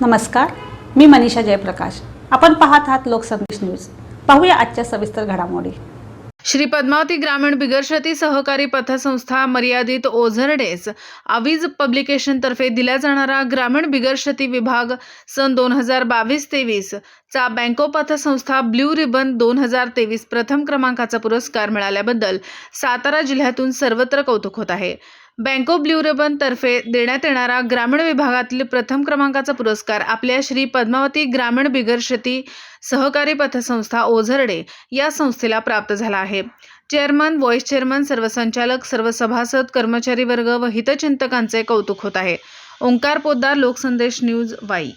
नमस्कार मी मनीषा जयप्रकाश. आपण पाहत आहात लोकसंदेश न्यूज. पाहूया आजच्या सविस्तर घडामोडी. श्री पद्मावती ग्रामीण बिगरशती सहकारी पतसंस्था मर्यादित ओझरडेस आविज पब्लिकेशनतर्फे दिला जाणारा ग्रामीण बिगरशती विभाग सन दोन हजार बावीस तेवीस चा बँको पतसंस्था ब्ल्यू रिबन दोन हजार तेवीस प्रथम क्रमांकाचा पुरस्कार मिळाल्याबद्दल सातारा जिल्ह्यातून सर्वत्र कौतुक होत आहे. बँको ऑफ रिबन तर्फे देण्यात येणारा ग्रामीण विभागातील प्रथम क्रमांकाचा पुरस्कार आपल्या श्री पद्मावती ग्रामीण बिगरशती सहकारी पतसंस्था ओझरडे या संस्थेला प्राप्त झाला आहे. चेअरमन व्हॉइस चेअरमन सर्व संचालक सर्व सभासद कर्मचारी वर्ग व हितचिंतकांचे कौतुक होत आहे. ओंकार पोद्दार लोकसंदेश न्यूज वाई.